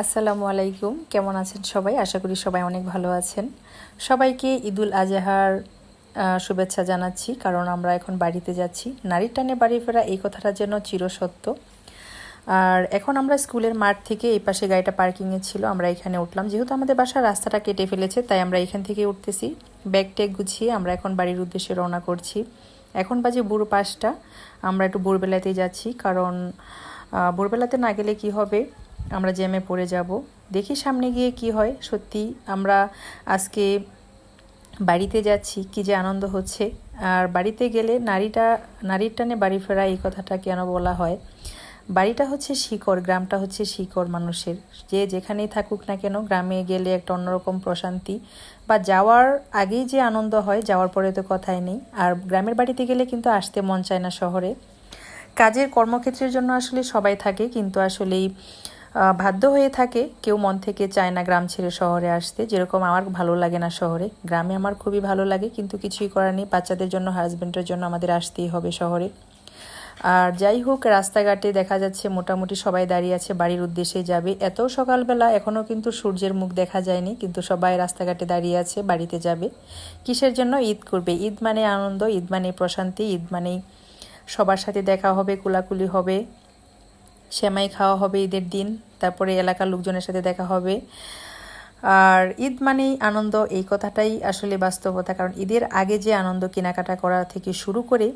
আসসালামু আলাইকুম। কেমন আছেন সবাই? আশা করি সবাই অনেক ভালো আছেন। সবাইকে ঈদুল আজহার শুভেচ্ছা জানাচ্ছি, কারণ আমরা এখন বাড়িতে যাচ্ছি। নারীর টানে বাড়ি ফেরা এই কথাটা যেন চিরসত্য। আর এখন আমরা স্কুলের মাঠ থেকে এই পাশে গাড়িটা পার্কিংয়ে ছিল, আমরা এখানে উঠলাম। যেহেতু আমাদের বাসার রাস্তাটা কেটে ফেলেছে, তাই আমরা এখান থেকে উঠতেছি। ব্যাগ ট্যাগ গুছিয়ে আমরা এখন বাড়ির উদ্দেশ্যে রওনা করছি। এখন বাজে বুড়ো পাঁচটা। আমরা একটু ভোরবেলাতেই যাচ্ছি, কারণ ভোরবেলাতে না গেলে কি হবে? আমরা জ্যামে পড়ে যাব। দেখি সামনে গিয়ে কি হয়। সত্যি আমরা আজকে বাড়িতে যাচ্ছি, কি যে আনন্দ হচ্ছে। আর বাড়িতে গেলে নারীটা, নারীর টানে বাড়ি ফেরা, এই কথাটা কেন বলা হয়? বাড়িটা হচ্ছে শিকড়, গ্রামটা হচ্ছে শিকড় মানুষের। যে যেখানেই থাকুক না কেন, গ্রামে গেলে একটা অন্যরকম প্রশান্তি। বা যাওয়ার আগেই যে আনন্দ হয়, যাওয়ার পরে তো কথাই নেই। আর গ্রামের বাড়িতে গেলে কিন্তু আসতে মন চায় না শহরে। কাজের কর্মক্ষেত্রের জন্য আসলে সবাই থাকে, কিন্তু আসলেই বাধ্য হয়ে থাকে কেউ মন থেকে চায় না গ্রাম ছেড়ে শহরে আসতে। যেরকম আমার ভালো লাগে না শহরে। গ্রামে আমার খুবই ভালো লাগে, কিন্তু কিছুই করার নেই। বাচ্চাদের জন্য হাজবেন্ডের জন্য আমাদের আসতেই হবে শহরে। আর যাই হোক, রাস্তাঘাটে দেখা যাচ্ছে মোটামুটি সবাই দাঁড়িয়ে আছে, বাড়ির উদ্দেশ্যে যাবে। এত সকালবেলা এখনও কিন্তু সূর্যের মুখ দেখা যায়নি, কিন্তু সবাই রাস্তাঘাটে দাঁড়িয়ে আছে, বাড়িতে যাবে। কিসের জন্য? ঈদ করবে। ঈদ মানে আনন্দ, ঈদ মানে প্রশান্তি, ঈদ মানেই সবার সাথে দেখা হবে, কুলাকুলি হবে। সেমাই খাওয়া হবে ঈদের দিন, তারপরে এলাকার লোকজনের সাথে দেখা হবে। আর ঈদ মানেই আনন্দ, এই কথাটাই আসলে বাস্তবতা। কারণ ঈদের আগে যে আনন্দ কেনাকাটা করা থেকে শুরু করে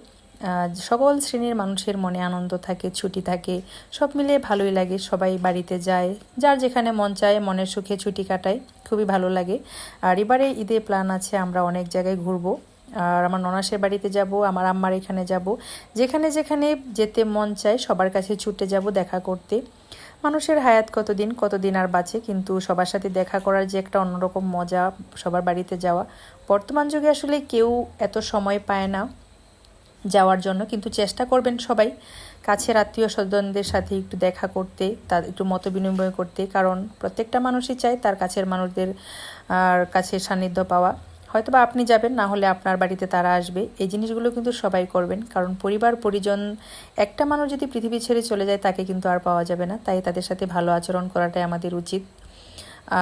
সকল শ্রেণির মানুষের মনে আনন্দ থাকে, ছুটি থাকে। সব মিলে ভালোই লাগে, সবাই বাড়িতে যায়, যার যেখানে মন চায়, মনের সুখে ছুটি কাটায়, খুবই ভালো লাগে। আর এবারে ঈদের প্ল্যান আছে, আমরা অনেক জায়গায় ঘুরবো। আর আমার ননাসের বাড়িতে যাব, আমার আম্মার এখানে যাব। যেখানে যেখানে যেতে মন চায়, সবার কাছে ছুটে যাব দেখা করতে। মানুষের হায়াত কতদিন কতদিন আর বাঁচে, কিন্তু সবার সাথে দেখা করার যে একটা অন্যরকম মজা সবার বাড়িতে যাওয়া। বর্তমান যুগে আসলে কেউ এত সময় পায় না যাওয়ার জন্য, কিন্তু চেষ্টা করবেন সবাই। কাছের আত্মীয় স্বজনদের সাথে একটু দেখা করতে, তার একটু মত বিনিময় করতে, কারণ প্রত্যেকটা মানুষই চায় তার কাছের মানুষদের আর কাছে সান্নিধ্য পাওয়া। হয়তোবা আপনি যাবেন, না হলে আপনার বাড়িতে তারা আসবে। এই জিনিসগুলো কিন্তু সবাই করবেন, কারণ পরিবার, পরিজন, একটা মানুষ যদি পৃথিবী ছেড়ে চলে যায়, তাকে কিন্তু আর পাওয়া যাবে না। তাই তাদের সাথে ভালো আচরণ করাটাই আমাদের উচিত।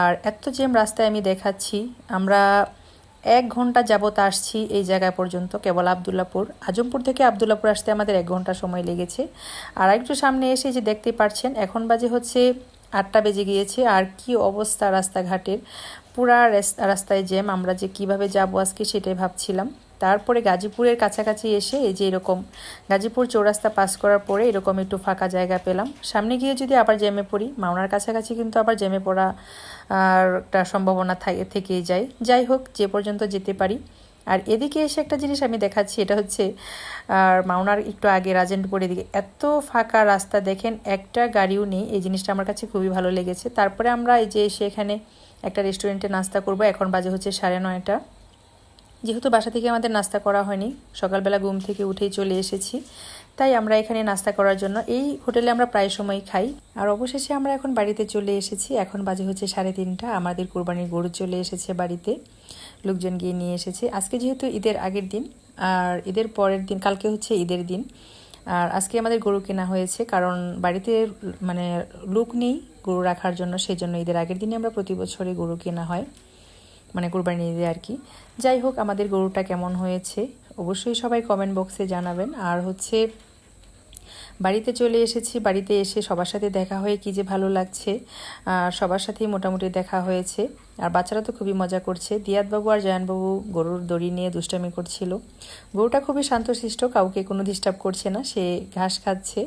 আর এত জ্যাম রাস্তায় আমি দেখাচ্ছি, আমরা এক ঘণ্টা যাবত আসছি এই জায়গা পর্যন্ত, কেবল আবদুল্লাপুর। আজমপুর থেকে আবদুল্লাপুর আসতে আমাদের এক ঘণ্টা সময় লেগেছে। আর একটু সামনে এসে যে দেখতে পাচ্ছেন এখন বাজে হচ্ছে আটটা বেজে গিয়েছে। আর কি অবস্থা রাস্তাঘাটের? পুরা রেস- রাস্তায় জ্যাম আমরা যে কীভাবে যাব আজকে সেটাই ভাবছিলাম। তারপরে গাজীপুরের কাছাকাছি এসে এই যে এরকম গাজীপুর চৌরাস্তা পাস করার পরে এরকম একটু ফাঁকা জায়গা পেলাম। সামনে গিয়ে যদি আবার জ্যামে পড়ি, মাওনার কাছাকাছি কিন্তু আবার জ্যামে পড়া একটা সম্ভাবনা থাকে থেকেই যায়। যাই হোক, যে পর্যন্ত যেতে পারি। আর এদিকে এসে একটা জিনিস আমি দেখাচ্ছি, এটা হচ্ছে, আর মাওনার একটু আগে রাজেন্দ্রপুর এদিকে এত ফাঁকা রাস্তা দেখেন, একটা গাড়িও নেই। এই জিনিসটা আমার কাছে খুবই ভালো লেগেছে। তারপরে আমরা এই যে এসে এখানে একটা রেস্টুরেন্টে নাস্তা করব। এখন বাজে হচ্ছে সাড়ে নয়টা। যেহেতু বাসা থেকে আমাদের নাস্তা করা হয়নি, সকালবেলা ঘুম থেকে উঠেই চলে এসেছি। তাই আমরা এখানে নাস্তা করার জন্য এই হোটেলে আমরা প্রায় সময় খাই। আর অবশেষে আমরা এখন বাড়িতে চলে এসেছি। এখন বাজে হচ্ছে সাড়ে তিনটা। আমাদের কোরবানির গরু চলে এসেছে বাড়িতে। লোকজন গিয়ে নিয়ে এসেছে। আজকে যেহেতু ঈদের আগের দিন, আর ঈদের পরের দিন, কালকে হচ্ছে ঈদের দিন। আর আজকে আমাদের গরু কেনা হয়েছে, কারণ বাড়িতে মানে লুক নেই গরু রাখার জন্য সেই জন্য ঈদের আগের দিনে আমরা প্রতি বছরই গরু কেনা হয় মানে কোরবানি ঈদে আর কি। যাই হোক, আমাদের গরুটা কেমন হয়েছে, অবশ্যই সবাই কমেন্ট বক্সে জানাবেন। আর হচ্ছে বাড়িতে চলে এসেছি, বাড়িতে এসে সবার সাথে দেখা হয়ে কি যে ভালো লাগছে, আর সবার সাথেই মোটামুটি দেখা হয়েছে। আর বাচ্চারা তো খুবই মজা করছে। দিয়াতবাবু আর জয়ানবাবু গরুর দড়ি নিয়ে দুষ্টামি করছিল। গরুটা খুবই শান্তশিষ্ট, কাউকে কোনো ডিস্টার্ব করছে না, সে ঘাস খাচ্ছে,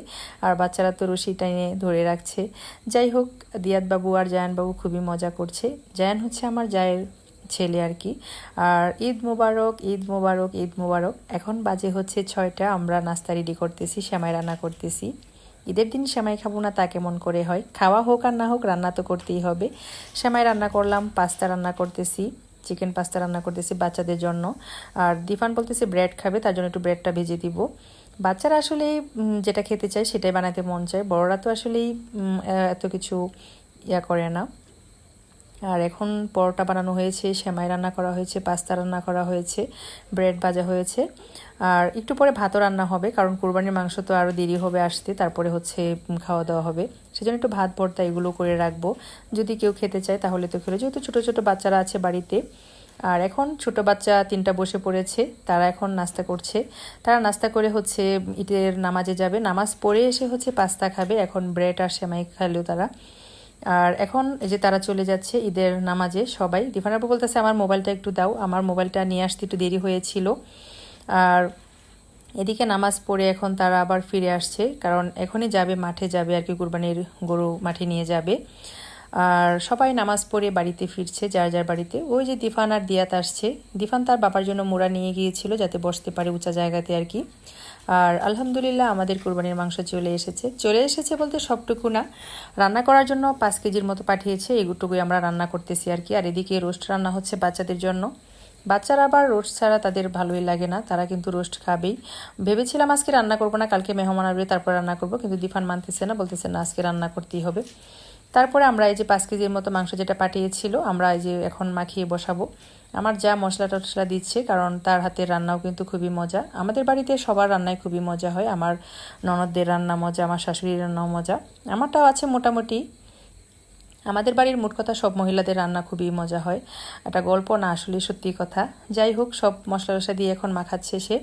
আর বাচ্চারা তো রশি টাইনে ধরে রাখছে। যাই হোক দিয়াতবাবু আর জায়ানবাবু খুবই মজা করছে। জায়ান হচ্ছে আমার জায়ের ছেলে আর কি। আর ঈদ মোবারক ঈদ মোবারক ঈদ মোবারক। এখন বাজে হচ্ছে ছয়টা, আমরা নাস্তা রেডি করতেছি, সেমাই রান্না করতেছি। ঈদের দিন সেমাই খাব না, তা কেমন করে হয়? খাওয়া হোক আর না হোক, রান্না তো করতেই হবে। সেমাই রান্না করলাম, পাস্তা রান্না করতেছি, চিকেন পাস্তা রান্না করতেছি বাচ্চাদের জন্য। আর দিফান বলতেছে ব্রেড খাবে, তার জন্য একটু ব্রেডটা ভেজে দিব। বাচ্চারা আসলে যেটা খেতে চায় সেটাই বানাতে মন চায়। বড়রা তো আসলেই এত কিছু ইয়া করে না। আর এখন পরোটা বানানো হয়েছে, সেমাই রান্না করা হয়েছে, পাস্তা রান্না করা হয়েছে, ব্রেড ভাজা হয়েছে। আর একটু পরে ভাতও রান্না হবে, কারণ কুরবানির মাংস তো আরও দেরি হবে আসতে, তারপরে হচ্ছে খাওয়া দাওয়া হবে। সেজন্য একটু ভাত, ভর্তা এগুলো করে রাখব। যদি কেউ খেতে চায় তাহলে তো খেলে, যেহেতু ছোটো ছোটো বাচ্চারা আছে বাড়িতে। আর এখন ছোট বাচ্চা তিনটা বসে পড়েছে, তারা এখন নাস্তা করছে। তারা নাস্তা করে হচ্ছে ঈদের নামাজে যাবে। নামাজ পড়ে এসে হচ্ছে পাস্তা খাবে, এখন ব্রেড আর সেমাই খাইলেও তারা। আর এখন এই যে তারা চলে যাচ্ছে ঈদের নামাজে, সবাই। দিফানাবু বলতেছে, আমার মোবাইলটা একটু দাও, আমার মোবাইলটা নিয়ে আসতে একটু দেরি হয়েছিল। আর এদিকে নামাজ পড়ে এখন তারা আবার ফিরে আসছে, কারণ এখনই যাবে, মাঠে যাবে, আর কি কুরবানির গরু মাঠে নিয়ে যাবে। আর সবাই নামাজ পড়ে বাড়িতে ফিরছে, যার যার বাড়িতে। ওই যে দিফান আর দিয়াত আসছে। দিফান তার বাবার জন্য মোড়া নিয়ে গিয়েছিল, যাতে বসতে পারে উঁচা জায়গাতে আর কি। আর আলহামদুলিল্লাহ আমাদের কোরবানির মাংস চলে এসেছে। চলে এসেছে বলতে সবটুকু না। রান্না করার জন্য পাঁচ কেজির মতো পাঠিয়েছে, এগুটুকুই আমরা রান্না করতেছি আর কি। আর এদিকে রোস্ট রান্না হচ্ছে বাচ্চাদের জন্য। বাচ্চারা আবার রোস্ট ছাড়া তাদের ভালোই লাগে না, তারা কিন্তু রোস্ট খাবেই। ভেবেছিলাম আজকে রান্না করব না, কালকে মেহমান আসবে, তারপর রান্না করব, কিন্তু দিফান মানতেছে না, বলতেছে না আজকে রান্না করতেই হবে। তারপরে আমরা এই যে পাঁচ কেজির মতো মাংস যেটা পাঠিয়েছিল, আমরা এই যে এখন মাখিয়ে বসাবো। আমার যা মশলা টশলা দিচ্ছে, কারণ তার হাতের রান্নাও কিন্তু খুবই মজা। আমাদের বাড়িতে সবার রান্নায় খুবই মজা হয়। আমার ননদদের রান্না মজা, আমার শাশুড়ির রান্নাও মজা। আমারটাও আছে মোটামুটি। আমাদের বাড়ির মোট কথা সব মহিলাদের রান্না খুবই মজা হয়। একটা গল্প না আসলে সত্যি কথা। যাই হোক, সব মশলা টশলা দিয়ে এখন মাখাচ্ছে সে।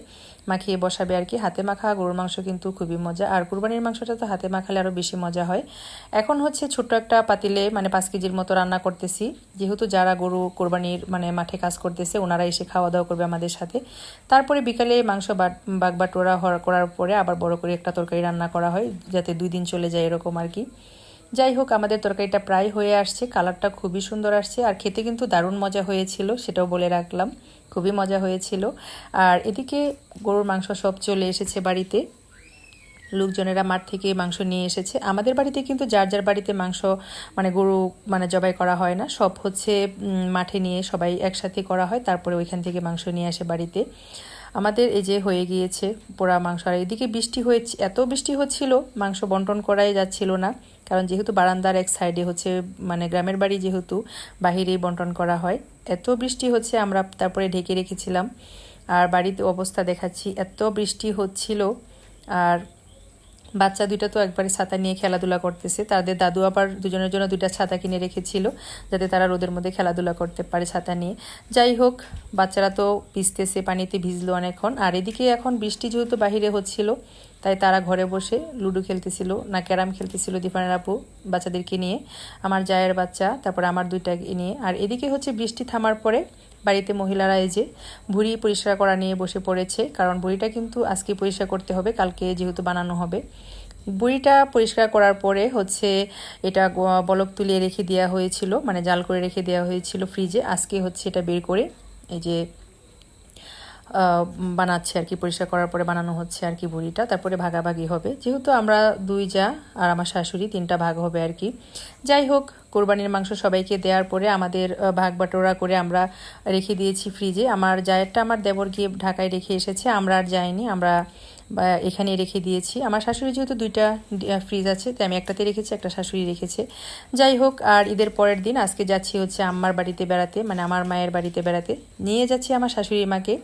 মাখিয়ে বসাবে আর কি। হাতে মাখা গরুর মাংস কিন্তু খুবই মজা। আর কুরবানির মাংসটা তো হাতে মাখালে আরও বেশি মজা হয়। এখন হচ্ছে ছোট্ট একটা পাতিলে মানে পাঁচ কেজির মতো রান্না করতেছি। যেহেতু যারা গরু কোরবানির মানে মাঠে কাজ করতেছে ওনারা এসে খাওয়া দাওয়া করবে আমাদের সাথে। তারপরে বিকালে মাংস বাগ বাটোরা করার পরে আবার বড় করে একটা তরকারি রান্না করা হয়, যাতে দুই দিন চলে যায় এরকম আর কি। যাই হোক, আমাদের তরকারিটা প্রায় হয়ে আসছে, কালারটা খুবই সুন্দর আসছে, আর খেতে কিন্তু দারুণ মজা হয়েছিল, সেটাও বলে রাখলাম, খুবই মজা হয়েছিল। আর এদিকে গরুর মাংস সব চলে এসেছে বাড়িতে, লোকজনেরা মাঠ থেকে মাংস নিয়ে এসেছে। আমাদের বাড়িতে কিন্তু যার যার বাড়িতে মাংস মানে গরু মানে জবাই করা হয় না, সব হচ্ছে মাঠে নিয়ে সবাই একসাথে করা হয়, তারপরে ওইখান থেকে মাংস নিয়ে আসে বাড়িতে। আমাদের এই যে হয়ে গিয়েছে পোড়া মাংস, আর এদিকে বৃষ্টি হয়েছে এত বৃষ্টি হচ্ছিল, মাংস বন্টন করাই যাচ্ছিল না। কারণ যেহেতু বারান্দার এক সাইডে হচ্ছে মানে গ্রামের বাড়ি যেহেতু, বাহিরেই বন্টন করা হয়। এত বৃষ্টি হচ্ছে, আমরা তারপরে ঢেকে রেখেছিলাম। আর বাড়িতে অবস্থা দেখাচ্ছি, এত বৃষ্টি হচ্ছিল। আর বাচ্চা দুইটা তো একবারে ছাতা নিয়ে খেলাধুলা করতেছে। তাদের দাদু আবার দুজনের জন্য দুইটা ছাতা কিনে রেখেছিল, যাতে তারা রোদের মধ্যে খেলাধুলা করতে পারে ছাতা নিয়ে। যাই হোক, বাচ্চারা তো ভিজতেছে, পানিতে ভিজলো অনেকক্ষণ। আর এদিকে এখন বৃষ্টি যেহেতু বাহিরে হচ্ছিল, তাই তারা ঘরে বসে লুডো খেলতেছিল, না ক্যারাম খেলতেছিল দিফানের আপু বাচ্চাদেরকে নিয়ে, আমার জায়ের বাচ্চা, তারপর আমার দুইটা নিয়ে। আর এদিকে হচ্ছে বৃষ্টি থামার পরে বাড়িতে মহিলারা এই যে ভুড়ি পরিষ্কার করা নিয়ে বসে পড়েছে। কারণ ভুড়িটা কিন্তু আজকে পরিষ্কার করতে হবে, কালকে যেহেতু বানানো হবে। বুড়িটা পরিষ্কার করার পরে হচ্ছে এটা বলক তুলিয়ে রেখে দেওয়া হয়েছিল মানে জাল করে রেখে দেওয়া হয়েছিল ফ্রিজে। আজকে হচ্ছে এটা বের করে এই যে বানাচ্ছে আর কি, পরিষ্কার করার পরে বানানো হচ্ছে আর কি বুড়িটা তারপরে ভাগাভাগি হবে। যেহেতু আমরা দুই যা আর আমার শাশুড়ি তিনটা ভাগ হবে আর কি। যাই হোক, কোরবানির মাংস সবাইকে দেওয়ার পরে আমাদের ভাগ বাটোরা করে আমরা রেখে দিয়েছি ফ্রিজে। আমার জায়েরটা আমার দেবর গিয়ে ঢাকায় রেখে এসেছে, আমরা আর যাইনি, আমরা এখানে রেখে দিয়েছি। আমার শাশুড়ি যেহেতু দুইটা ফ্রিজ আছে, তাই আমি একটাতে রেখেছি, একটা শাশুড়ি রেখেছে। যাই হোক, আর ঈদের পরের দিন, আজকে যাচ্ছি হচ্ছে আম্মার বাড়িতে বেড়াতে মানে আমার মায়ের বাড়িতে বেড়াতে। নিয়ে যাচ্ছি আমার শাশুড়ি মাকে।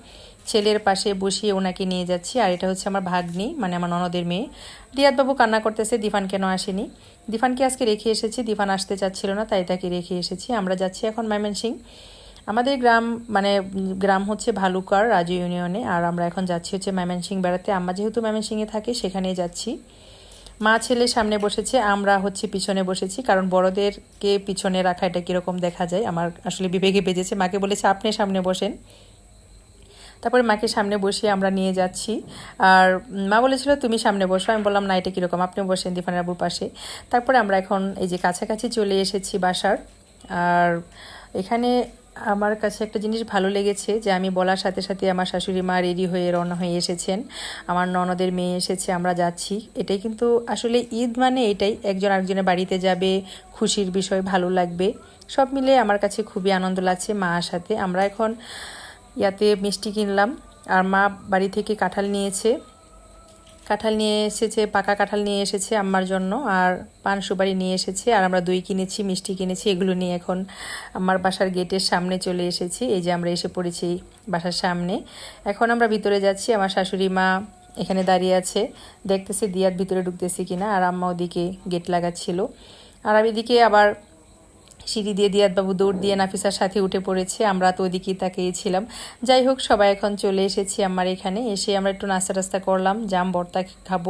ছেলের পাশে বসিয়ে ওনাকে নিয়ে যাচ্ছি, আর এটা হচ্ছে আমার ভাগ্নি মানে আমার ননদের মেয়ে। রিয়াদবাবু কান্না করতেছে, দিফান কেন আসেনি? দিফানকে আজকে রেখে এসেছি, দিফান আসতে চাচ্ছিল না, তাই তাকে রেখে এসেছি। আমরা যাচ্ছি এখন ময়মনসিং আমাদের গ্রাম মানে গ্রাম হচ্ছে ভালুকার রাজু ইউনিয়নে, আর আমরা এখন যাচ্ছি হচ্ছে ময়মনসিং বেড়াতে। আমরা যেহেতু ময়মনসিংয়ে থাকি, সেখানেই যাচ্ছি। মা ছেলে সামনে বসেছে, আমরা হচ্ছে পিছনে বসেছি, কারণ বড়দেরকে পিছনে রাখা এটা কীরকম দেখা যায়? আমার আসলে বিবেকে বেজেছে। মাকে বলেছে, আপনি সামনে বসেন। তারপরে মাকে সামনে বসিয়ে আমরা নিয়ে যাচ্ছি। আর মা বলেছিল, তুমি সামনে বসো। আমি বললাম, না, এটা কীরকম? আপনিও বসেন দিফানের আবুর পাশে। তারপরে আমরা এখন এই যে কাছাকাছি চলে এসেছি বাসার। আর এখানে আমার কাছে একটা জিনিস ভালো লেগেছে যে, আমি বলার সাথে সাথে আমার শাশুড়ি মা রেডি হয়ে, রওনা হয়ে এসেছেন। আমার ননদের মেয়ে এসেছে, আমরা যাচ্ছি। এটাই কিন্তু আসলে ঈদ মানে এটাই, একজন আরেকজনের বাড়িতে যাবে, খুশির বিষয়, ভালো লাগবে। সব মিলে আমার কাছে খুবই আনন্দ লাগছে মা সাথে। আমরা এখন ইয়াতে মিষ্টি কিনলাম আর মা বাড়ি থেকে কাঁঠাল নিয়েছে। কাঁঠাল নিয়ে এসেছে, পাকা কাঁঠাল নিয়ে এসেছে আম্মার জন্য আর পান সুপারি নিয়ে এসেছে আর আমরা দই কিনেছি, মিষ্টি কিনেছি, এগুলো নিয়ে এখন আমার বাসার গেটের সামনে চলে এসেছি। এই যে আমরা এসে পড়েছি বাসার সামনে। এখন আমরা ভিতরে যাচ্ছি, আমার শাশুড়ি মা এখানে দাঁড়িয়ে আছে। দেখতেছি দিয়ার ভিতরে ঢুকতেছি কিনা আর আম্মা ওদিকে গেট লাগাচ্ছিল। আর আমি এদিকে আবার সিঁড়ি দিয়ে দিয়াত বাবু দৌড় দিয়ে নাফিসার সাথে উঠে পড়েছে। আমরা তো ওইদিকেই তাকিয়েছিলাম যাই হোক, সবাই এখন চলে এসেছি আমার এখানে। এসে আমরা একটু নাস্তা টাস্তা করলাম, জাম, ভর্তা খাব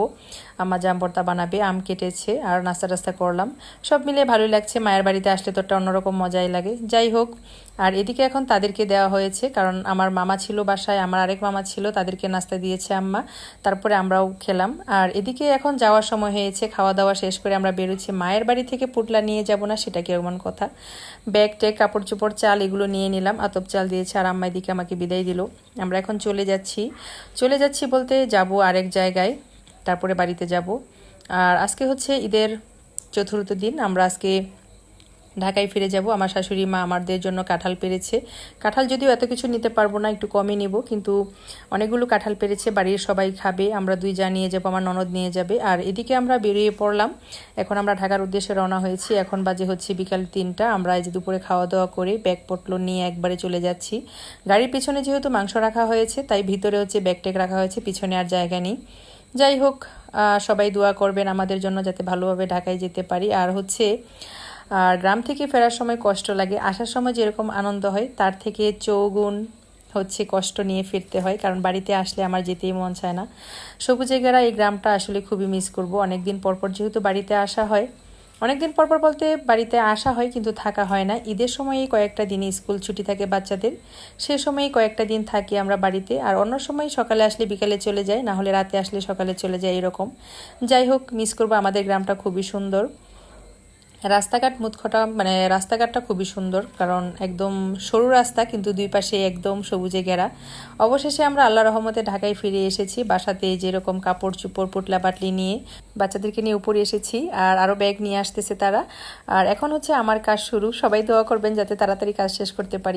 আমার জাম, ভর্তা বানাবে, আম কেটেছে আর নাস্তা টাস্তা করলাম। সব মিলে ভালোই লাগছে, মায়ের বাড়িতে আসলে তো একটা অন্যরকম মজাই লাগে। যাই হোক আর এদিকে এখন তাদেরকে দেওয়া হয়েছে, কারণ আমার মামা ছিল বাসায়, আমার আরেক মামা ছিল, তাদেরকে নাস্তা দিয়েছে আম্মা। তারপরে আমরাও খেলাম। আর এদিকে এখন যাওয়ার সময় হয়েছে খাওয়া দাওয়া শেষ করে আমরা বেরোচ্ছি। মায়ের বাড়ি থেকে পুটলা নিয়ে যাব না, সেটা কেমন কথা? ব্যাগ ট্যাগ কাপড় চোপড় চাল এগুলো নিয়ে নিলাম, আতপ চাল দিয়েছে আর আম্মা এদিকে আমাকে বিদায় দিল। আমরা এখন চলে যাচ্ছি। চলে যাচ্ছি বলতে যাব আরেক জায়গায়, তারপরে বাড়িতে যাব। আর আজকে হচ্ছে ঈদের চতুর্থ দিন, আমরা আজকে ঢাকায় ফিরে যাব। আমার শাশুড়ি মা আমাদের জন্য কাঁঠাল পেরেছে। কাঁঠাল যদিও এত কিছু নিতে পারব না, একটু কমই নিব, কিন্তু অনেকগুলো কাঁঠাল পেরেছে, বাড়ির সবাই খাবে, আমরা দুই যা নিয়ে যাব, আমার ননদ নিয়ে যাবে। আর এদিকে আমরা বেরিয়ে পড়লাম। এখন আমরা ঢাকার উদ্দেশ্যে রওনা হয়েছি। এখন বাজে হচ্ছে বিকাল তিনটা। আমরা এই যে দুপুরে খাওয়া দাওয়া করে ব্যাগ পটলো নিয়ে একবারে চলে যাচ্ছি। গাড়ির পিছনে যেহেতু মাংস রাখা হয়েছে, তাই ভিতরে হচ্ছে ব্যাগ ট্যাগ রাখা হয়েছে, পিছনে আর জায়গা নেই। যাই হোক সবাই দোয়া করবেন আমাদের জন্য যাতে ভালোভাবে ঢাকায় যেতে পারি। আর হচ্ছে আর গ্রাম থেকে ফেরার সময় কষ্ট লাগে, আসার সময় যেরকম আনন্দ হয়, তার থেকে চৌগুণ হচ্ছে কষ্ট নিয়ে ফিরতে হয়, কারণ বাড়িতে আসলে আমার যেতেই মন চায় না। সবুজে গেরা এই গ্রামটা আসলে খুবই মিস করব। অনেকদিন পরপর যেহেতু বাড়িতে আসা হয়, অনেকদিন পরপর বলতে বাড়িতে আসা হয় কিন্তু থাকা হয় না। ঈদের সময়ই কয়েকটা দিনই স্কুল ছুটি থাকে বাচ্চাদের, সে সময়ই কয়েকটা দিন থাকি আমরা বাড়িতে। আর অন্য সময় সকালে আসলে বিকালে চলে যাই না হলে রাতে আসলে সকালে চলে যায় এরকম। যাই হোক মিস করব। আমাদের গ্রামটা খুবই সুন্দর। রাস্তাঘাট মুতখটা মানে রাস্তাঘাটটা খুবই সুন্দর, কারণ একদম সরু রাস্তা, কিন্তু দুই পাশে একদম সবুজে ঘেরা। অবশেষে আমরা আল্লাহ রহমতে ঢাকায় ফিরে এসেছি, বাসাতে যেরকম কাপড় চুপড় পুটলা বাটলি নিয়ে বাচ্চাদেরকে নিয়ে উপরে এসেছি, আর আরও ব্যাগ নিয়ে আসতেছে তারা। আর এখন হচ্ছে আমার কাজ শুরু, সবাই দোয়া করবেন যাতে তাড়াতাড়ি কাজ শেষ করতে পারি।